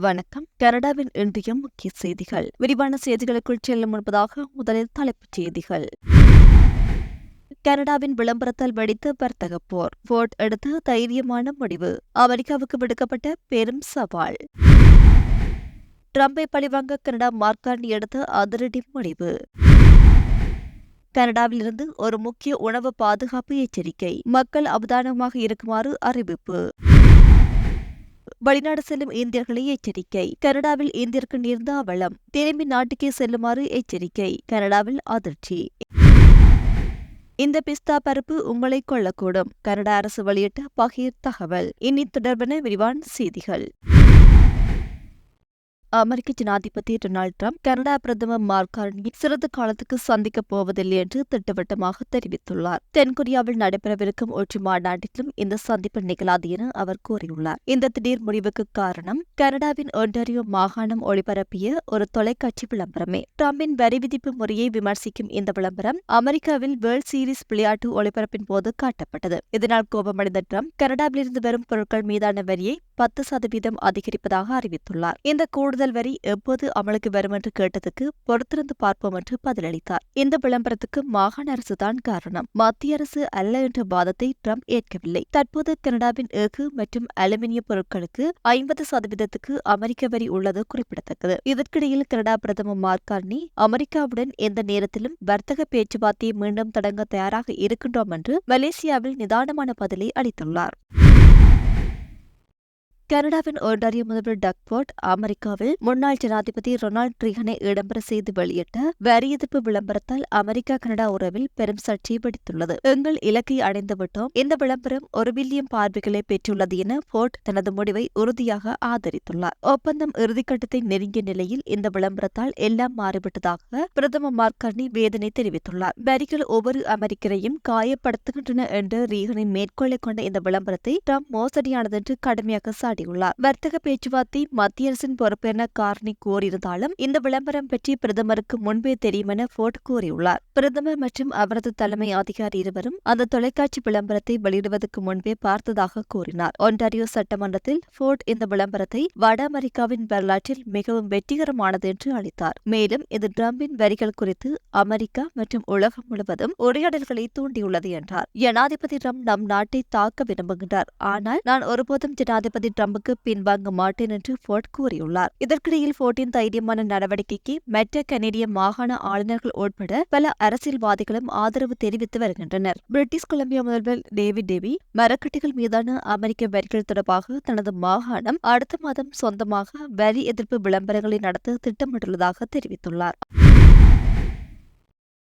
வணக்கம். கனடாவின் இன்றைய முக்கிய செய்திகள். விரிவான செய்திகளுக்குள் செல்லும் முன்பதாக முதலில் தலைப்புச் செய்திகள். கனடாவின் விளம்பரத்தால் வெடித்த வர்த்தக போர். போர்ட் எடுத்த தைரியமான முடிவு. அமெரிக்காவுக்கு விடுக்கப்பட்ட பெரும் சவால். ட்ரம்பை பழிவாங்க கனடா மார்க்காண்டி எடுத்த அதிரடி முடிவு. கனடாவிலிருந்து ஒரு முக்கிய உணவு பாதுகாப்பு எச்சரிக்கை. மக்கள் அவதானமாக இருக்குமாறு அறிவிப்பு. வெளிநாடு செல்லும் இந்தியர்களை எச்சரிக்கை. கனடாவில் இந்தியருக்கு நேர்ந்த அவலம் திரும்பி நாட்டுக்கே செல்லுமாறு எச்சரிக்கை. கனடாவில் அதிர்ச்சி. இந்த பிஸ்தா பருப்பு உங்களை கொள்ளக்கூடும் கனடா அரசு வெளியிட்ட பகிர் தகவல். இனி தொடர்பான விரிவான செய்திகள். அமெரிக்க ஜனாதிபதி டொனால்டு டிரம்ப் கனடா பிரதமர் மார்க் கார்னியை சிறிது காலத்துக்கு சந்திக்கப் போவதில்லை என்று திட்டவட்டமாக தெரிவித்துள்ளார். தென்கொரியாவில் நடைபெறவிருக்கும் உச்சி மாநாட்டிலும் இந்த சந்திப்பு நிகழாது என அவர் கூறியுள்ளார். இந்த திடீர் முடிவுக்கு காரணம் கனடாவின் ஒன்டாரியோ மாகாணம் ஒளிபரப்பிய ஒரு தொலைக்காட்சி விளம்பரமே. டிரம்பின் வரி விதிப்பு முறையை விமர்சிக்கும் இந்த விளம்பரம் அமெரிக்காவில் வேர்ல்ட் சீரிஸ் விளையாட்டு ஒளிபரப்பின் போது காட்டப்பட்டது. இதனால் கோபமடைந்த டிரம்ப் கனடாவிலிருந்து வரும் பொருட்கள் மீதான வரியை பத்து சதவீதம் அதிகரிப்பதாக அறிவித்துள்ளார். இந்த கூடுதல் வரி எப்போது அமலுக்கு வரும் என்று கேட்டதுக்கு பொறுத்திருந்து பார்ப்போம் என்று பதிலளித்தார். இந்த விளம்பரத்துக்கு மாகாண அரசுதான் காரணம். மத்திய அரசு அல்ல என்ற வாதத்தை ட்ரம்ப் ஏற்கவில்லை. தற்போது கனடாவின் எஃகு மற்றும் அலுமினிய பொருட்களுக்கு ஐம்பது சதவீதத்துக்கு அமெரிக்க வரி உள்ளது குறிப்பிடத்தக்கது. இதற்கிடையில் கனடா பிரதமர் மார்கார்னி அமெரிக்காவுடன் எந்த நேரத்திலும் வர்த்தக பேச்சுவார்த்தையை மீண்டும் தொடங்க தயாராக இருக்கின்றோம் என்று மலேசியாவில் நிதானமான பதிலை அளித்துள்ளார். கனடாவின் ஒன்டாரியோ முதல்வர் டக்போர்ட் அமெரிக்காவில் முன்னாள் ஜனாதிபதி ரொனால்ட் ரீகனை இடம்பெற செய்து வெளியிட்ட வரி எதிர்ப்பு விளம்பரத்தால் அமெரிக்கா கனடா உறவில் பெரும் சர்ச்சை வெடித்துள்ளது எங்கள் இலக்கை அடைந்துவிட்டோம். இந்த விளம்பரம் ஒரு பில்லியன் பார்வைகளை பெற்றுள்ளது என போர்ட் தனது முடிவை உறுதியாக ஆதரித்துள்ளார். ஒப்பந்தம் இறுதிக்கட்டத்தை நெருங்கிய நிலையில் இந்த விளம்பரத்தால் எல்லாம் மாறிவிட்டதாக பிரதமர் மார்கர்னி வேதனை தெரிவித்துள்ளார். வரிகள் ஒவ்வொரு அமெரிக்கரையும் காயப்படுத்துகின்றன என்ற ரீகனின் மேற்கோளை கொண்ட இந்த விளம்பரத்தை ட்ரம்ப் மோசடியானதென்று கடுமையாக சாட்டியுள்ளார் வர்த்தக பேச்சுவார்த்தை மத்திய அரசின் பொறுப்பென என கார்னி கூறியிருந்தாலும் இந்த விளம்பரம் பற்றி பிரதமருக்கு முன்பே தெரியும் என போர்ட் கூறியுள்ளார். பிரதமர் மற்றும் அவரது தலைமை அதிகாரி இருவரும் அந்த தொலைக்காட்சி விளம்பரத்தை வெளியிடுவதற்கு முன்பே பார்த்ததாக கூறினார். ஒன்டாரியோ சட்டமன்றத்தில் போர்ட் இந்த விளம்பரத்தை வட அமெரிக்காவின் வரலாற்றில் மிகவும் வெற்றிகரமானது என்று அளித்தார். மேலும் இது டிரம்பின் வரிகள் குறித்து அமெரிக்கா மற்றும் உலகம் முழுவதும் உரையாடல்களை தூண்டியுள்ளது என்றார். ஜனாதிபதி டிரம்ப் நம் நாட்டை தாக்க விரும்புகின்றார். ஆனால் நான் ஒருபோதும் ஜனாதிபதி ட்ரம்புக்கு பின்வாங்க மாட்டேன் என்று ஃபோர்ட் கூறியுள்ளார். இதற்கிடையில் போர்ட்டின் தைரியமான நடவடிக்கைக்கு மெட்ட கனேடிய மாகாண ஆளுநர்கள் உட்பட பல அரசியல்வாதிகளும் ஆதரவு தெரிவித்து வருகின்றனர். பிரிட்டிஷ் கொலம்பியா முதல்வர் டேவிட் டேவி மரக்கட்டைகள் மீதான அமெரிக்க வரிகள் தொடர்பாக தனது மாகாணம் அடுத்த மாதம் சொந்தமாக வரி எதிர்ப்பு விளம்பரங்களை நடத்த திட்டமிட்டுள்ளதாக தெரிவித்துள்ளார்.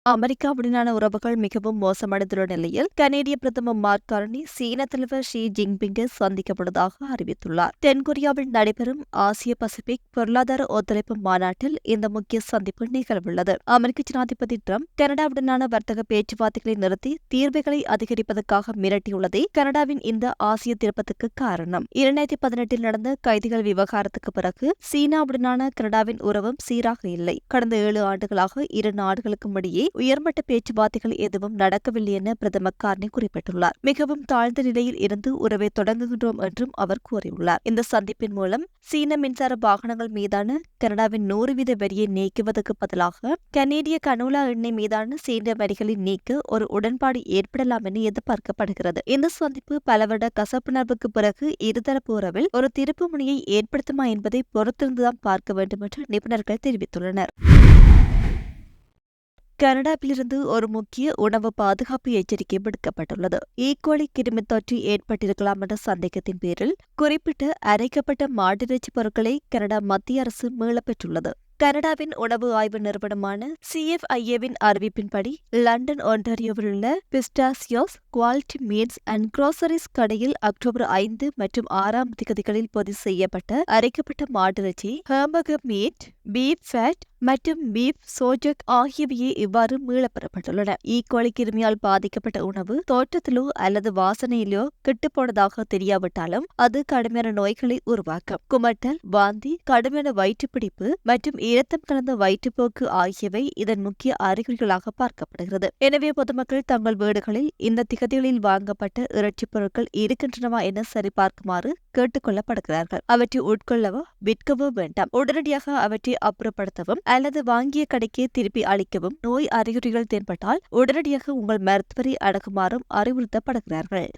அமெரிக்காவுடனான உறவுகள் மிகவும் மோசமடைந்துள்ள நிலையில் கனேடிய பிரதமர் மார்க் கார்னி சீன தலைவர் ஷி ஜின்பிங்கை சந்திக்கப்படுவதாக அறிவித்துள்ளார். தென்கொரியாவில் நடைபெறும் ஆசிய பசிபிக் பொருளாதார ஒத்துழைப்பு மாநாட்டில் இந்த முக்கிய சந்திப்பு நிகழவுள்ளது. அமெரிக்க ஜனாதிபதி ட்ரம்ப் கனடாவுடனான வர்த்தக பேச்சுவார்த்தைகளை நிறுத்தி தீர்வுகளை அதிகரிப்பதற்காக மிரட்டியுள்ளதே கனடாவின் இந்த ஆசிய திருப்பத்துக்கு காரணம். இரண்டாயிரத்தி பதினெட்டில் நடந்த கைதிகள் விவகாரத்துக்கு பிறகு சீனாவுடனான கனடாவின் உறவும் சீராக இல்லை. கடந்த ஏழு ஆண்டுகளாக இரு நாடுகளுக்கும் இடையே உயர்மட்ட பேச்சுவார்த்தைகள் எதுவும் நடக்கவில்லை என பிரதமர் கார்னி குறிப்பிட்டுள்ளார். மிகவும் தாழ்ந்த நிலையில் இருந்து உறவை தொடங்குகின்றோம் என்றும் அவர் கூறியுள்ளார். இந்த சந்திப்பின் மூலம் சீன மின்சார வாகனங்கள் மீதான கனடாவின் நூறு வீத வரியை நீக்குவதற்கு பதிலாக கனேடிய கனோலா எண்ணெய் மீதான சீன வரிகளை நீக்க ஒரு உடன்பாடு ஏற்படலாம் என எதிர்பார்க்கப்படுகிறது. இந்த சந்திப்பு பல வருட கசப்புணர்வுக்கு பிறகு இருதரப்பு உறவில் ஒரு திருப்பு முனையை ஏற்படுத்துமா என்பதை பொறுத்திருந்துதான் பார்க்க வேண்டும் என்று நிபுணர்கள் தெரிவித்துள்ளனர். கனடாவிலிருந்து ஒரு முக்கிய உணவு பாதுகாப்பு எச்சரிக்கை விடுக்கப்பட்டுள்ளது. ஈக்கோலி கிருமி தொற்று ஏற்பட்டிருக்கலாம் என்ற சந்தேகத்தின் பேரில் குறிப்பிட்ட அரைக்கப்பட்ட மாட்டிறைச்சி பொருட்களை கனடா மத்திய அரசு மீளப்பெற்றுள்ளது. கனடாவின் உணவு ஆய்வு நிறுவனமான சிஎஃப்ஐஏவின் அறிவிப்பின்படி லண்டன் ஒன்டாரியோவில் உள்ள Pistachios Quality Meats and Groceries கடையில் அக்டோபர் ஐந்து மற்றும் ஆறாம் திகதிகளில் பதிவு செய்யப்பட்ட அரைக்கப்பட்ட மாட்டிறைச்சி ஹேம்பர்கர் மீட் பீப் ஃபேட் மற்றும் பீப் சோஜக் ஆகியவையே இவ்வாறு மீளப்பெறப்பட்டுள்ளன. ஈக்கோளி கிருமியால் பாதிக்கப்பட்ட உணவு தோற்றத்திலோ அல்லது வாசனையிலோ கெட்டுப்போனதாக தெரியாவிட்டாலும் அது கடுமையான நோய்களை உருவாக்கும். குமட்டல் வாந்தி கடுமையான வயிற்றுப்பிடிப்பு மற்றும் இரத்தம் கலந்த வயிற்றுப்போக்கு ஆகியவை இதன் முக்கிய அறிகுறிகளாக பார்க்கப்படுகிறது. எனவே பொதுமக்கள் தங்கள் வீடுகளில் இந்த திக வாங்கப்பட்ட இறைச்சிப் பொருட்கள் இருக்கின்றனவா என சரிபார்க்குமாறு கேட்டுக்கொள்ளப்படுகிறார்கள். அவற்றை உட்கொள்ளவோ விற்கவோ வேண்டாம். உடனடியாக அவற்றை அப்புறப்படுத்தவும் அல்லது வாங்கிய கடைக்கே திருப்பி அளிக்கவும் நோய் அறிகுறிகள் தென்பட்டால் உடனடியாக உங்கள் மருத்துவரை அடக்குமாறும் அறிவுறுத்தப்படுகிறார்கள்.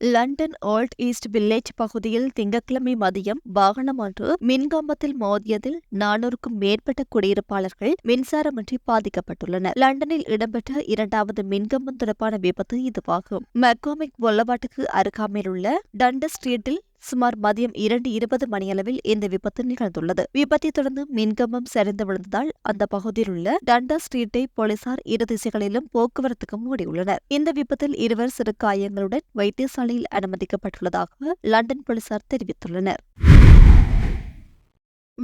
லண்டன் ஓல்ட் ஈஸ்ட் வில்லேஜ் பகுதியில் திங்கட்கிழமை மதியம் வாகனம் ஒன்று மின்கம்பத்தில் மோதியதில் நானூறுக்கும் மேற்பட்ட குடியிருப்பாளர்கள் மின்சாரமின்றி பாதிக்கப்பட்டுள்ளனர். லண்டனில் இடம்பெற்ற இரண்டாவது மின்கம்பம் தொடர்பான விபத்து இதுவாகும். மெக்கோமிக் ஒல்லவாட்டுக்கு அருகாமையில் உள்ள டண்ட ஸ்ட்ரீட்டில் சுமார் மதியம் இரண்டு இருபது மணியளவில் இந்த விபத்து நிகழ்ந்துள்ளது. விபத்தை தொடர்ந்து மின்கம்பம் சரிந்து விழுந்ததால் அந்த பகுதியில் உள்ள டண்டா ஸ்ட்ரீட்டை போலீசார் இரு திசைகளிலும் போக்குவரத்துக்கு மூடியுள்ளனர். இந்த விபத்தில் இருவர் சிறு காயங்களுடன் வைத்தியசாலையில் அனுமதிக்கப்பட்டுள்ளதாக லண்டன் போலீசார் தெரிவித்துள்ளனர்.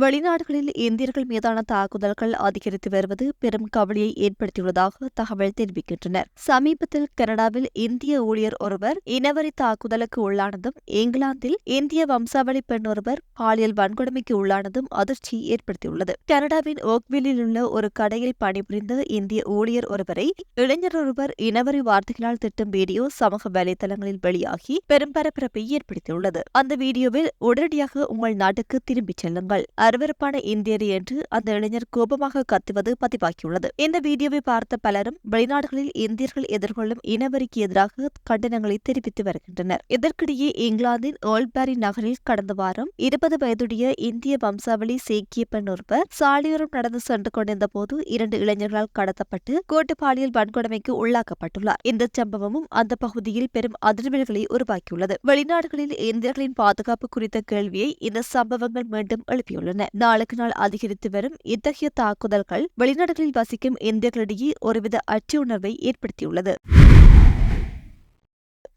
வெளிநாடுகளில் இந்தியர்கள் மீதான தாக்குதல்கள் அதிகரித்து வருவது பெரும் கவலையை ஏற்படுத்தியுள்ளதாக தகவல் தெரிவிக்கின்றனர். சமீபத்தில் கனடாவில் இந்திய ஊழியர் ஒருவர் இனவரி தாக்குதலுக்கு உள்ளானதும் இங்கிலாந்தில் இந்திய வம்சாவளி பெண் ஒருவர் பாலியல் வன்கொடுமைக்கு உள்ளானதும் அதிர்ச்சி ஏற்படுத்தியுள்ளது. கனடாவின் ஓக்வில்லில் உள்ள ஒரு கடையில் பணிபுரிந்த இந்திய ஊழியர் ஒருவரை இளைஞர் ஒருவர் இனவரி வார்த்தைகளால் திட்டும் வீடியோ சமூக வலைதளங்களில் வெளியாகி பெரும் பரபரப்பை ஏற்படுத்தியுள்ளது. அந்த வீடியோவில் உடனடியாக உங்கள் நாட்டுக்கு திரும்பிச் செல்லுங்கள். அருவருப்பான இந்தியர் என்று அந்த இளைஞர் கோபமாக கத்துவது பதிவாகியுள்ளது. இந்த வீடியோவை பார்த்த பலரும் வெளிநாடுகளில் இந்தியர்கள் எதிர்கொள்ளும் இனவரிக்கு எதிராக கண்டனங்களை தெரிவித்து வருகின்றனர். இதற்கிடையே இங்கிலாந்தின் ஓல்பேரி நகரில் கடந்த வாரம் இருபது வயதுடைய இந்திய வம்சாவளி சீக்கிய பெண் ஒருவர் சாலையோரம் நடந்து சென்று கொண்டிருந்த போது இரண்டு இளைஞர்களால் கடத்தப்பட்டு கூட்டு பாலியல் வன்கொடுமைக்கு உள்ளாக்கப்பட்டுள்ளார். இந்த சம்பவமும் அந்த பகுதியில் பெரும் அதிர்வலைகளை உருவாக்கியுள்ளது. வெளிநாடுகளில் இந்தியர்களின் பாதுகாப்பு குறித்த கேள்வியை இந்த சம்பவங்கள் மீண்டும் எழுப்பியுள்ளன. நாளுக்கு நாள் அதிகரித்து வரும் இத்தகைய தாக்குதல்கள் வெளிநாடுகளில் வசிக்கும் இந்தியர்களிடையே ஒருவித அச்ச உணர்வை ஏற்படுத்தியுள்ளது.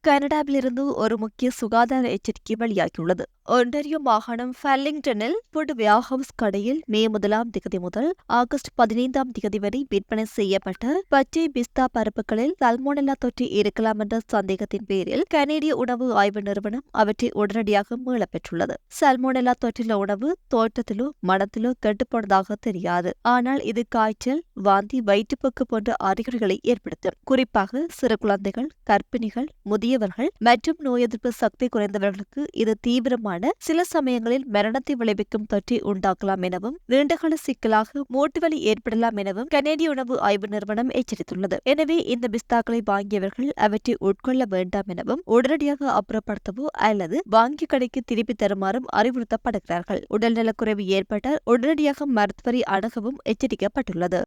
கனடாவிலிருந்து ஒரு முக்கிய சுகாதார எச்சரிக்கை வெளியாகியுள்ளது ஒன்டாரியோ மாகாணம் ஃபெல்லிங்டனில் ஃபுட் வியாஹவுஸ் கடையில் மே முதலாம் திகதி முதல் ஆகஸ்ட் பதினைந்தாம் திகதி வரை விற்பனை செய்யப்பட்ட பச்சை பிஸ்தா பருப்புகளில் சல்மோனெல்லா தொற்று இருக்கலாம் என்ற சந்தேகத்தின் பேரில் கனேடிய உணவு ஆய்வு நிறுவனம் அவற்றை உடனடியாக மீளப்பெற்றுள்ளது பெற்றுள்ளது சல்மோனெல்லா தொற்றுள்ள உணவு தோட்டத்திலோ மனத்திலோ கெட்டுப்போனதாக தெரியாது ஆனால் இது காய்ச்சல் வாந்தி வயிற்றுப்போக்கு போன்ற அறிகுறிகளை ஏற்படுத்தும் குறிப்பாக சிறு குழந்தைகள் கர்ப்பிணிகள் முதியவர்கள் மற்றும் நோய் எதிர்ப்பு சக்தி குறைந்தவர்களுக்கு இது தீவிரமான சில சமயங்களில் மரணத்தை விளைவிக்கும் தொற்றை உண்டாக்கலாம் எனவும் நீண்டகால சிக்கலாக மூட்டுவலி ஏற்படலாம் எனவும் கனேடிய உணவு ஆய்வு நிறுவனம் எச்சரித்துள்ளது. எனவே இந்த பிஸ்தாக்களை வாங்கியவர்கள் அவற்றை உட்கொள்ள வேண்டாம் எனவும் உடனடியாக அப்புறப்படுத்தவோ அல்லது வாங்கி கடைக்கு திருப்பி தருமாறும் அறிவுறுத்தப்படுகிறார்கள். உடல்நலக்குறைவு ஏற்பட்டால் உடனடியாக மருத்துவரை அணுகவும் எச்சரிக்கப்பட்டுள்ளது.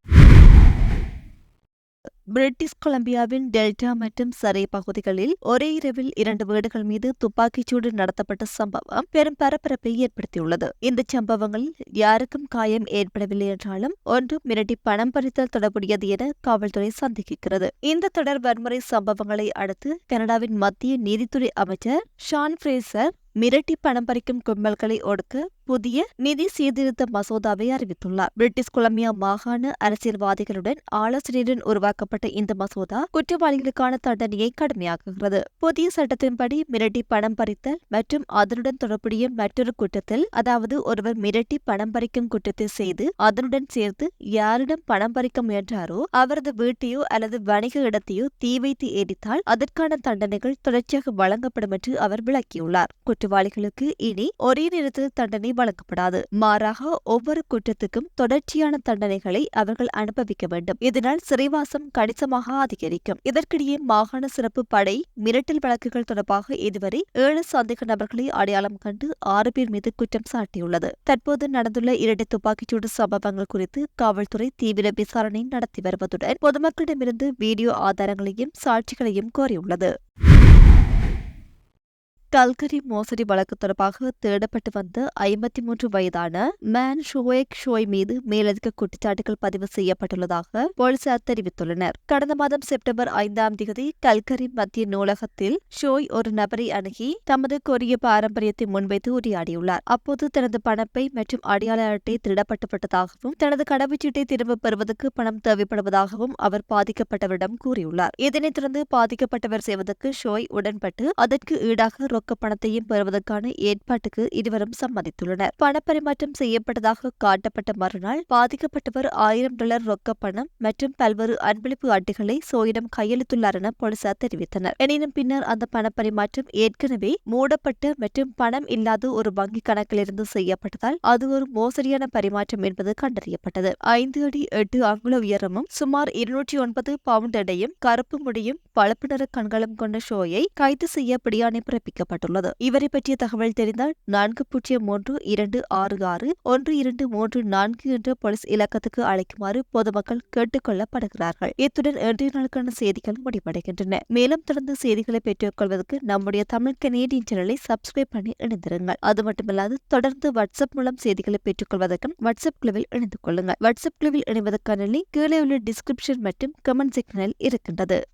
பிரிட்டிஷ் கொலம்பியாவின் டெல்டா மற்றும் சரே பகுதிகளில் ஒரே இரவில் இரண்டு வீடுகள் மீது துப்பாக்கிச்சூடு நடத்தப்பட்ட சம்பவம் பெரும் பரபரப்பை ஏற்படுத்தியுள்ளது. இந்த சம்பவங்களில் யாருக்கும் காயம் ஏற்படவில்லை என்றாலும் ஒன்று மிரட்டி பணம் பறித்தல் தொடர்புடையது என காவல்துறை சந்தேகிக்கிறது. இந்த தொடர் வன்முறை சம்பவங்களை அடுத்து கனடாவின் மத்திய நீதித்துறை அமைச்சர் ஷான் ஃப்ரேசர் மிரட்டி பணம் பறிக்கும் கும்பல்களை ஒடுக்க புதிய நிதி சீர்திருத்த மசோதாவை அறிவித்துள்ளார். பிரிட்டிஷ் கொலம்பியா மாகாண அரசியல்வாதிகளுடன் ஆலோசனையுடன் உருவாக்கப்பட்ட இந்த மசோதா குற்றவாளிகளுக்கான தண்டனையை கடுமையாக்குகிறது. புதிய சட்டத்தின்படி மிரட்டி பணம் பறித்தல் மற்றும் அதனுடன் தொடர்புடைய மற்றொரு குற்றத்தில் அதாவது ஒருவர் மிரட்டி பணம் பறிக்கும் குற்றத்தை செய்து அதனுடன் சேர்த்து யாரிடம் பணம் பறிக்க முயன்றாரோ அவரது வீட்டையோ அல்லது வணிக இடத்தையோ தீ வைத்து எரித்தால் அதற்கான தண்டனைகள் தொடர்ச்சியாக வழங்கப்படும் என்று அவர் விளக்கியுள்ளார். குற்றவாளிகளுக்கு இனி ஒரே நேரத்தில் தண்டனை வழங்கப்படாது. மாறாக ஒவ்வொரு குற்றத்துக்கும் தொடர்ச்சியான தண்டனைகளை அவர்கள் அனுபவிக்க வேண்டும். இதனால் சிறைவாசம் கணிசமாக அதிகரிக்கும். இதற்கிடையே மாகாண சிறப்பு படை மிரட்டல் வழக்குகள் தொடர்பாக இதுவரை ஏழு சந்தேக நபர்களை அடையாளம் கண்டு ஆறு பேர் மீது குற்றம் சாட்டியுள்ளது. தற்போது நடந்துள்ள இரண்டு துப்பாக்கிச்சூடு சம்பவங்கள் குறித்து காவல்துறை தீவிர விசாரணை நடத்தி வருவதுடன் பொதுமக்களிடமிருந்து வீடியோ ஆதாரங்களையும் சாட்சிகளையும் கோரியுள்ளது. கல்கரி மோசடி வழக்கு தொடர்பாக தேடப்பட்டு வந்த ஐம்பத்தி மூன்று வயதான மேன் ஷோயக் ஷோய் மீது மேலதிக குற்றச்சாட்டுகள் பதிவு செய்யப்பட்டுள்ளதாக போலீசார் தெரிவித்துள்ளனர். கடந்த மாதம் செப்டம்பர் ஐந்தாம் தேதி கல்கரி மத்திய நூலகத்தில் ஷோய் ஒரு நபரை அணுகி தமது கொரிய பாரம்பரியத்தை முன்வைத்து உரையாடியுள்ளார். அப்போது தனது பணப்பை மற்றும் அடையாள அட்டை திருடப்பட்டுவிட்டதாகவும் தனது கடவுச்சீட்டை திரும்பப் பெறுவதற்கு பணம் தேவைப்படுவதாகவும் அவர் பாதிக்கப்பட்டவரிடம் கூறியுள்ளார். இதனைத் தொடர்ந்து பாதிக்கப்பட்டவர் செய்வதற்கு ஷோய் உடன்பட்டு அதற்கு ஈடாக ரொக்க பணத்தையும் பெறுவதற்கான ஏற்பாட்டுக்கு இருவரும் சம்மதித்துள்ளனர். பணப்பரிமாற்றம் செய்யப்பட்டதாக காட்டப்பட்ட மறுநாள் பாதிக்கப்பட்டவர் ஆயிரம் டாலர் ரொக்க பணம் மற்றும் பல்வேறு அன்பளிப்பு அட்டைகளை சோயிடம் கையளித்துள்ளார் என போலீசார் தெரிவித்தனர். எனினும் பின்னர் அந்த பணப்பரிமாற்றம் ஏற்கனவே மூடப்பட்ட மற்றும் பணம் இல்லாத ஒரு வங்கி கணக்கிலிருந்து செய்யப்பட்டதால் அது ஒரு மோசடியான பரிமாற்றம் என்பது கண்டறியப்பட்டது. ஐந்து அடி எட்டு அங்குல உயரமும் சுமார் இருநூற்றி ஒன்பது பவுண்ட் எடையும் கருப்பு முடியும் பழுப்பு நிற கண்களும் கொண்ட ஷோயை கைது செய்ய பிடியாணை பிறப்பிக்கப்பட்டுள்ளது இவரை பற்றிய தகவல் தெரிந்தால் நான்கு பூஜ்ஜியம் மூன்று இரண்டு ஆறு ஆறு ஒன்று இரண்டு மூன்று நான்கு என்ற போலீஸ் இலக்கத்துக்கு அழைக்குமாறு பொதுமக்கள் கேட்டுக் கொள்ளப்படுகிறார்கள். இத்துடன் இன்றைய நாளுக்கான செய்திகள் முடிவடைகின்றன. மேலும் தொடர்ந்து செய்திகளை பெற்றுக் கொள்வதற்கு நம்முடைய தமிழ் கனேடியன் சேனலை சப்ஸ்கிரைப் பண்ணி இணைந்திருங்கள். அது மட்டுமல்லாது தொடர்ந்து வாட்ஸ்அப் மூலம் செய்திகளை பெற்றுக் கொள்வதற்கும் வாட்ஸ்அப் குழுவில் இணைந்து கொள்ளுங்கள். வாட்ஸ்அப் குழுவில் இணைவதற்கான லிங்க் கீழே உள்ள டிஸ்கிரிப்ஷன் மற்றும் கமெண்ட் செக்ஷனில் இருக்கின்றது.